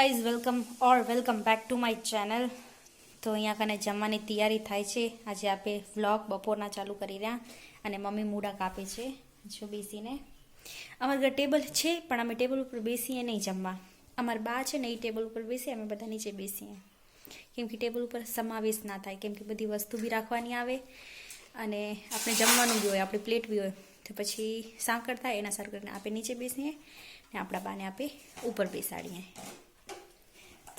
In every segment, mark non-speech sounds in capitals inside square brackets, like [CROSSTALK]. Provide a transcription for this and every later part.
Guys welcome or welcome back to my channel તો અહીંયા કને જમવાની તૈયારી થાય છે. આજે આપણે વ્લોગ બપોરના ચાલુ કરી રહ્યા અને મમ્મી મૂડા કાપે છે. જો બેસીને. અમારા ઘર ટેબલ છે, પણ અમે ટેબલ ઉપર બેસીએ નહીં જમવા. અમારા બા છે ને એ ટેબલ ઉપર બેસીએ અમે બધા નીચે બેસીએ. કેમ કે ટેબલ ઉપર સમાવેશ ના થાય, કેમ કે બધી વસ્તુ બી રાખવાની આવે અને આપણે જમવાનું બી હોય, આપણી પ્લેટ બી હોય. તો પછી સાંકળ થાય, એના સાંકળને આપણે નીચે બેસીએ ને આપણા બાને આપે ઉપર બેસાડીએ.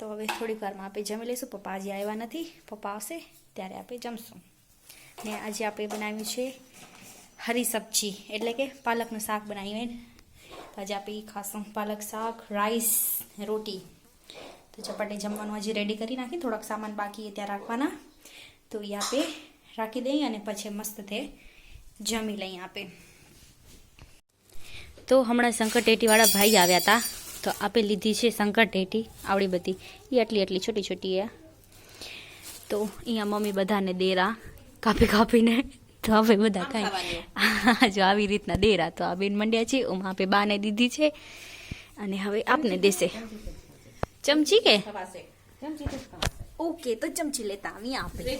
તો હવે થોડીક વારમાં આપણે જમી લઈશું. પપ્પા આજે આવ્યા નથી. પપ્પા આવશે, ત્યારે આપણે જમશું. ને આજે આપણે બનાવ્યું છે હરી સબ્જી, એટલે કે પાલકનું શાક બનાવ્યું તો આજે આપણે ખાસું પાલક શાક રાઈસ રોટી. તો ચપાટી જમવાનું હજી રેડી કરી નાખી. થોડાક સામાન બાકી ત્યાં રાખવાના. તો એ આપણે રાખી દઈએ અને પછી મસ્ત તે જમી લઈએ આપણે તો હમણાં શંકર ટેટીવાળા ભાઈ આવ્યા હતા તો આપે લીધી છે શંકર ટેટી આવડી બધી. એ આટલી આટલી છોટી છોટી આ તો અહીંયા મમ્મી બધાને દેરા કાપી કાપીને. તો આપણે બધા ખાય જો આવી રીતના દેરા. તો આ બેન મંડ્યા છે ઓમાં આપે બાને દીધી છે. અને હવે આપને દેશે. ચમચી કે? ઓકે તો ચમચી લેતા આવી આપણે.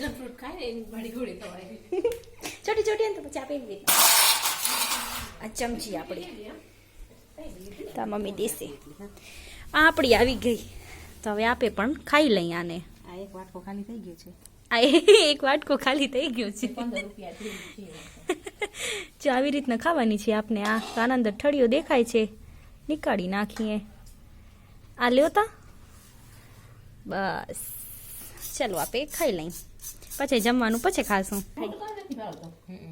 [LAUGHS] છોટી છોટી તો પછી આપે એવી રીતના. આ ચમચી આપણી. તો મમ્મી દેશે. આ આપણી આવી ગઈ. તો હવે આપે પણ ખાઈ લઈ આને. આ એક વાટકો ખાલી થઈ ગયો છે. આ એક વાટકો ખાલી થઈ ગયો છે. પંદર રૂપિયા થઈ છે. જો આવી રીતના ખાવાની છે આપને આ. આનંદ આના ઠળિયો દેખાય છે. નીકાળી નાખીએ. આ લ્યો તા. બસ. ચલો આપે ખાઈ લઈ. પછી જમવાનું પછી ખાશું.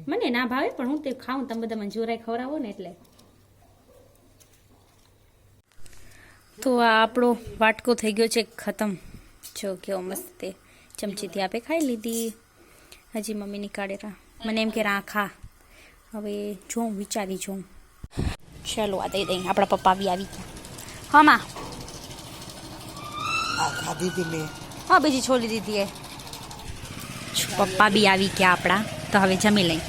મને ના ભાવે પણ હું તે ખાઉં તમે બધા મને જોરાય ખવડાવો ને એટલે. તો આ આપણો વાટકો થઈ ગયો છે ખતમ. જો કેવો મસ્ત તે ચમચીથી આપે ખાઈ લીધી. હજી મમ્મી નીકાળેલા મને એમ કે રા ખા. હવે જોઉં વિચારી જોઉં ચાલો આ દઈ દઈ. આપણા પપ્પા બી આવી ગયા. હા માં. આ ખાધી હતી મેં. હા બીજી છોડી દીધી એ. પપ્પા બી આવી ગયા આપણા. તો હવે જમી લઈ.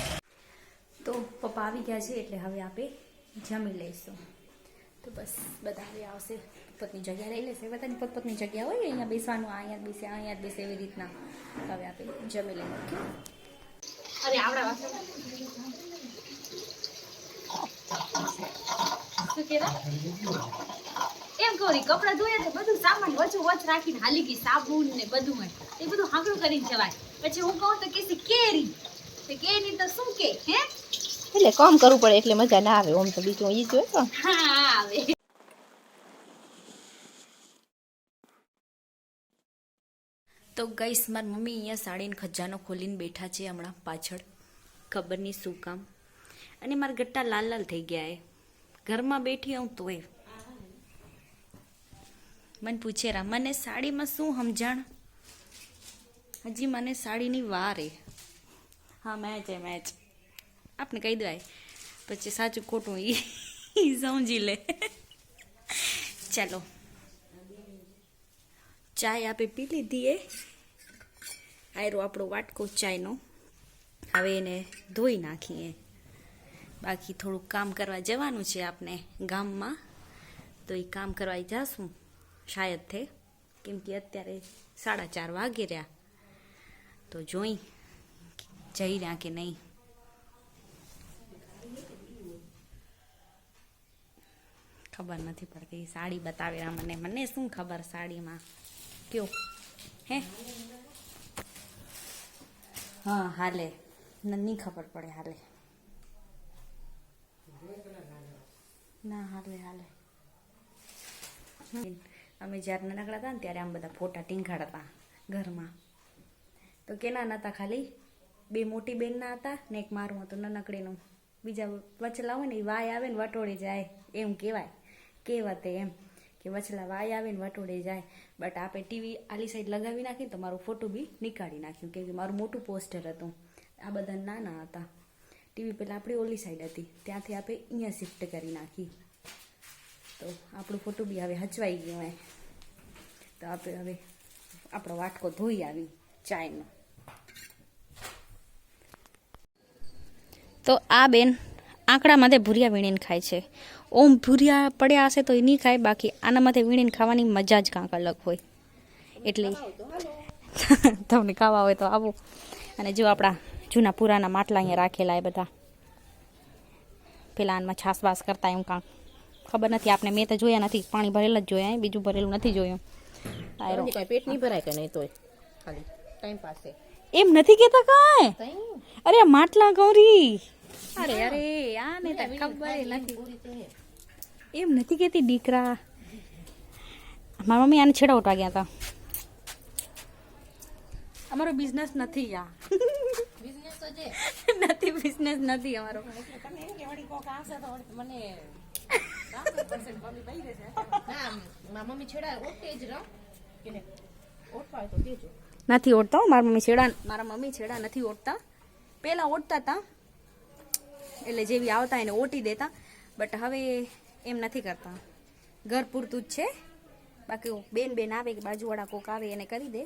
તો પપ્પા આવી ગયા છે એટલે હવે આપણે જમી લઈશું. તો બસ, બધા હવે આવશે પોતપોતની જગ્યા લઈ લેશે. બધાની પોતપોતની જગ્યા હોય, અહીંયા બેસવાનું અહીંયા બેસે અહીંયા જ બેસે એવી રીતના હવે આપણે જમી લઈએ, ઓકે? અરે આવડા શું કેવા એમ કહું કપડાં ધોયા તો બધું સામાન વચ્ચો વચ રાખીને હાલી ગઈ, સાબુન ને બધું હોય એ બધું હાંકડું કરીને જવાય. પછી હું કહું તો કે કેરી કેરી તો શું કે, હે? એટલે કામ કરવું પડે એટલે મજા ના આવે ઓમ તો બીજું ઈ જ હોય તો. ગઈસ, મારી મમ્મી અહીંયા સાડીને ખજાનો ખોલીને બેઠા છે હમણાં પાછળ. ખબર નહીં શું કામ? અને મારા ગટ્ટા લાલ લાલ થઈ ગયા એ. ઘરમાં બેઠી હું તોય. મને પૂછે, રા, મને સાડીમાં શું સમજણ? હજી મને સાડીની વાર એ. હા મેચ એ મેચ આપણે કહી દેવાય. પછી સાચું ખોટું એ સમજી લે. ચાલો. ચાય આપે પી લીધી એ. આયરો આપણો વાટકો ચાયનો. હવે એને ધોઈ નાખીએ. બાકી થોડુંક કામ કરવા જવાનું છે આપણે ગામમાં. તો એ કામ કરવા જાશું શાયદ થે કેમ કે અત્યારે સાડા ચાર વાગે રહ્યા. તો જોઈ જઈ રહ્યા કે નહીં. ખબર નથી પડતી. સાડી બતાવે આ મને મને શું ખબર સાડીમાં? કયો? હે? હા, હાલે. નહીં ખબર પડે હાલે. ના, હાલે હાલે. અમે જ્યારે નાનકડા હતા ને ત્યારે આમ બધા ફોટા ટીંગાડતા ઘરમાં. તો કેના હતા ખાલી? બે મોટી બેનના હતા ને એક મારું હતું, નાનકડીનું. બીજા વચલા હોય ને એ વાય આવે ને વટોળી જાય એમ કહેવાય. કહેવતે એમ કે વચલા વાય આવે ને વટોડે જાય. બટ આપણે ટીવી આલી સાઈડ લગાવી નાખી તો મારું ફોટો બી નીકાળી નાખ્યું કેમ કે મારું મોટું પોસ્ટર હતું. આ બધા નાના હતા. ટીવી પહેલાં આપણી ઓલી સાઈડ હતી. ત્યાંથી આપણે અહીંયા શિફ્ટ કરી નાખી. તો આપણું ફોટો બી હવે હચવાઈ ગયું હોય તો આપણે હવે આપણો વાટકો ધોઈ આવી ચાયનો. તો આ બેન આંકડા માથે ભૂરિયા વીણીને ખાય છે. ઓમ ભૂરિયા પડ્યા હશે તો એ નહીં ખાય બાકી આના માથે વીણીને ખાવાની મજા જ કાંક અલગ હોય. એટલે [LAUGHS] તમને ખાવા હોય તો આવો. અને જો આપણા જૂના પુરાના માટલા અહીંયા રાખેલા એ બધા. પેલા આનમાં છાસવાસ કરતા એમ કાંક. ખબર નથી આપણે મેં તો જોયા નથી પાણી ભરેલા જ જોયા બીજું ભરેલું નથી જોયું. પેટ નહીં ભરાય કે નહીં તોય? ખાલી ટાઈમ પાસે એમ નથી કેતા કાંઈ? અરે માટલા ગૌરી. અરે અરે આ ને તો ખબર ય નથી એમ નથી કેતી દીકરા મારા મમ્મી આને છેડા ઉઠવા ગયા હતા અમારો બિઝનેસ નથી આ નથી બિઝનેસ નથી અમારો મમ્મી છેડા ઓટે જ રહો કે ને ઓટવા તો દેજો નથી ઓઢતા હો, મારા મમ્મી છેડા મારા મમ્મી છેડા નથી ઓઢતા પહેલા ઓઢતા હતા એટલે જેવી આવતા એને ઓટી દેતા. બટ હવે એમ નથી કરતા. ઘર પૂરતું જ છે. બાકી બેન બેન આવે કે બાજુવાળા કોક આવે એને કરી દે.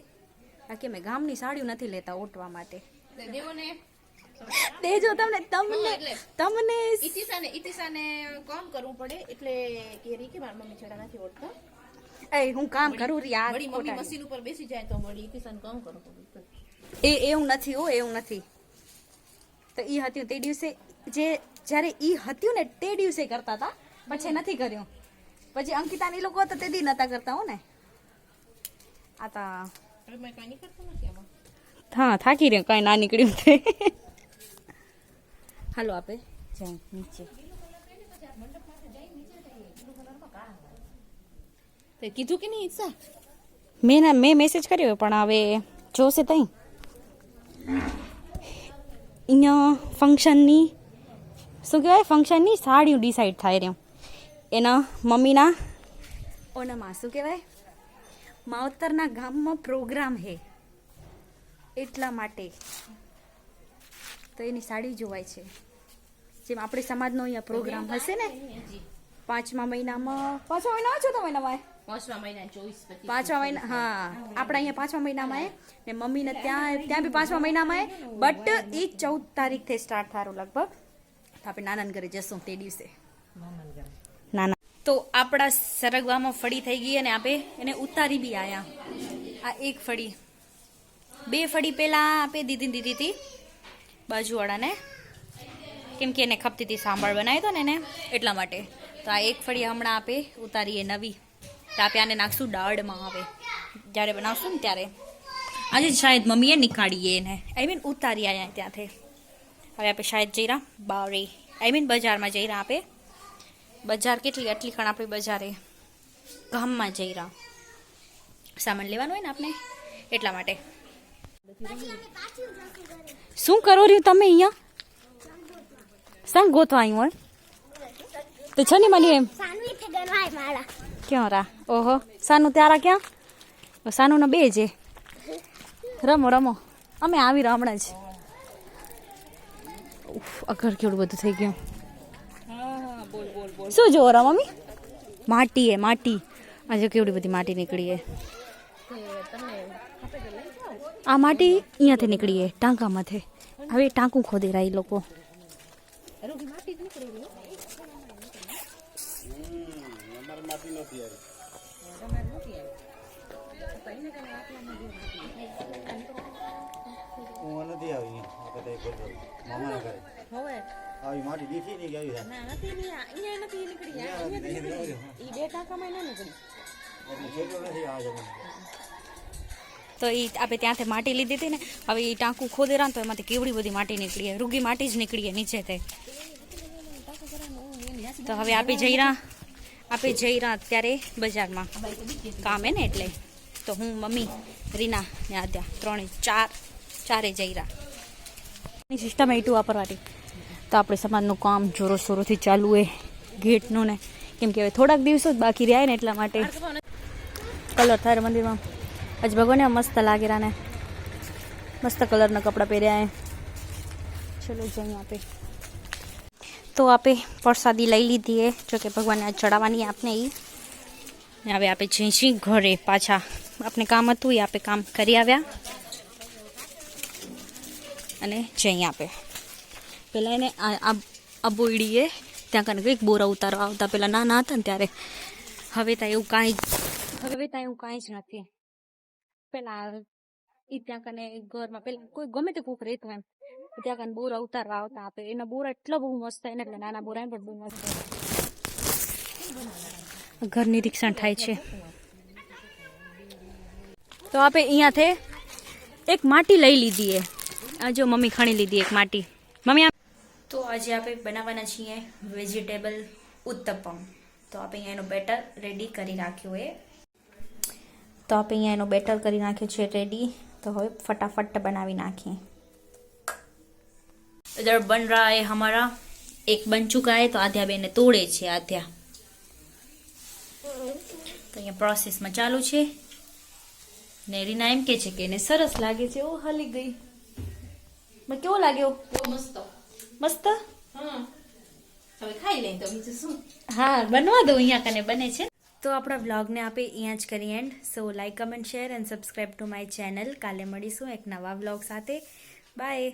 બાકી અમે ગામની સાડીઓ નથી લેતા ઓટવા માટે. દેજો તમને તમને તમને ઈતિશાને ઈતિશાને કામ કરવું પડે એટલે કે રી કે મારી મમ્મી છોડા નથી ઓટતા એ હું કામ કરું રી આ વળી મમ્મી મશીન ઉપર બેસી જાય તો વળી ઈતિશાને કામ કરવું પડે. એ એવું નથી હો એવું નથી. તો ઈ હતી તે દિવસે જે જ્યારે ઈ હતું ને તે દિવસે કરતા હતા પછી નથી કર્યું. પછી અંકિતા ને ઈ લોકો હતા તે દી નતા કરતા હો ને. આ તા હવે મેં કાંઈ નહીં કરતું નથી આમાં. હા થાકી રહ્યો કાંઈ ના નીકળ્યું તે. હાલો આપે. જાય નીચે. તે કીધું કે નહીં ઈચ્છા? મેં ના મેં મેસેજ કર્યો પણ હવે જોશે તઈ. અહીંયા ફંક્શનની શું કહેવાય? ફંક્શનની સાડીઓ ડિસાઈડ થાય રહ્યું. એના મમ્મીના ઓનામાં શું કહેવાય? માવતરના ગામમાં પ્રોગ્રામ હે. એટલા માટે તો એની સાડી જોવાય છે. જેમ આપણે સમાજનો અહીંયા પ્રોગ્રામ હશે ને? પાંચમા મહિનામાં પાંચમા મહિના છો તો મહિનામાં પાંચમા મહિના ચોવીસ પાંચમા મહિના હા. આપણા અહીંયા પાંચમા મહિનામાં એ ને મમ્મીને ત્યાં ત્યાં બી પાંચમા મહિનામાં એ બટ એ ચૌદ તારીખથી સ્ટાર્ટ થારું લગભગ. આપણે નાના ઘરે જશું તે દિવસે. નાના. તો આપણા સરગવામાં ફળી થઈ ગઈ અને આપે એને ઉતારી બી આયા. આ એક ફળી. બે ફળી પહેલાં આપે દીદી દીધી હતી બાજુવાળાને. કેમ કે એને ખપતી હતી સાંભળ બનાવી હતો ને એને એટલા માટે. તો આ એક ફળી હમણાં આપે ઉતારીએ નવી. તો આપે આને નાખશું દાળમાં આવે જ્યારે બનાવશું ને ત્યારે. આજે શાયદ મમ્મીએ નીકાળીએ એને. આઈ મીન ઉતારી આવ્યા ત્યાંથી. હવે આપણે શાયદ જઈ રહ્યા બાવરી આઈ મીન બજારમાં જઈ રહ્યા આપે બજાર કેટલી, આટલી ખણ આપણે બજારે ગામમાં જઈ રહ્યા. સામાન લેવાનું હોય ને આપણે? એટલા માટે. શું કરો રહ્યું તમે અહીંયા? સંગ ગોતવા આવ્યું હોય? તો છે ને મને એમ? ક્યાં રા ઓહો, સાનું ત્યારા ક્યાં? સાનુનો બે છે. રમો રમો. અમે આવી રહ્યા હમણાં જ. ઉફ, અઘર કેવડું બધું થઈ ગયું શું જોવો રા મમ્મી માટી એ માટી આજે કેવડી બધી માટી નીકળી એ આ માટી અહીંયાથી નીકળી એ ટાંકામાંથી હવે એ ટાંકું ખોદી રહ્યા એ લોકો હું નથી આવી આ કદાચ એક વખત મામાના ઘરે હવે આવી માટી દીઠી નહીં કે આવી થાય ના નથી ની અહીંયા નથી નીકળી અહીંયા નથી નીકળી. ઈ બે ટાંકામાં ના નીકળી એટલે છેટો નથી આ જમાનો તો એ આપણે ત્યાંથી માટી લીધી હતી ને, હવે એ ટાંકું ખોદી રહ્યા ને તો એમાંથી કેવડી બધી માટી નીકળી, એ. રૂગી માટી જ નીકળી એ નીચેથી તો હવે આપણે જઈ રહ્યા આપણે જઈ રહ્યા અત્યારે બજારમાં કામ હે ને એટલે તો હું, મમ્મી, રીના ને આદ્યા ત્રણે ચાર ચારે જઈ રહ્યા. સિસ્ટમ એટલું વાપરવાની તો આપણે સમાજનું કામ જોરો શોરોથી ચાલુ એ ગેટનું ને. કેમ કે હવે થોડાક દિવસો જ બાકી રહ્યા ને એટલા માટે. કલર થાય મંદિરમાં આજ ભગવાને મસ્ત લાગેલા ને મસ્ત કલરના કપડાં પહેર્યા એ. ચલો જઈએ આપે. તો આપે પ્રસાદી લઈ લીધી એ, જોકે ભગવાનને આજ ચડાવવાની આપને એ હવે આપે જઈશી ઘરે પાછા. આપણે કામ હતું એ આપે કામ કરી આવ્યા. અને જઈ આપે. પહેલાં એને આ અબોઈડીએ ત્યાં કને કંઈક બોરા ઉતારવા આવતા પહેલાં નાના હતા ને ત્યારે. હવે ત્યાં એવું કાંઈ જ હવે ત્યાં એવું કાંઈ જ નથી. પહેલાં એ ત્યાં કને ઘરમાં પહેલાં કોઈ ગમે તે કોક રહેતું એમ. ત્યાં કને બોરા ઉતારવા આવતા આપે. એના બોરા એટલા બહુ મસ્ત એને એટલે નાના બોરા પણ બહુ મસ્ત ઘર નિરીક્ષણ થાય છે તો આપણે અહીંયાથી એક માટી લઈ લીધી એ આ જો મમ્મી ખણી લીધી એક માટી મમ્મી આ તો આજે આપણે બનાવવાના છીએ વેજીટેબલ ઉત્તપમ તો આપણે અહીંયા એનું બેટર રેડી કરી રાખ્યું એ તો આપણે અહીંયા એનું બેટર કરી નાખ્યું છે રેડી તો હવે फटाफट बनावी नाखिए इधर बन रहा है हमारा एक बन चुका है तो आध्या बेने तोड़े છે આધ્યા તો અહીંયા પ્રોસેસમાં ચાલુ છે. ને રીના એમ કે છે કે એને સરસ લાગે છે. ઓ હલી ગઈ. મને કેવો લાગ્યો? મસ્ત. મસ્ત? હા હવે ખાઈ લઈ તો બીજું શું? હા બનવા દો અહીંયા કને બને છે. તો આપણા વ્લોગને આપે અહીંયા જ કરી and so like comment share and subscribe to my channel કાલે મળીશું એક નવા વ્લોગ સાથે. બાય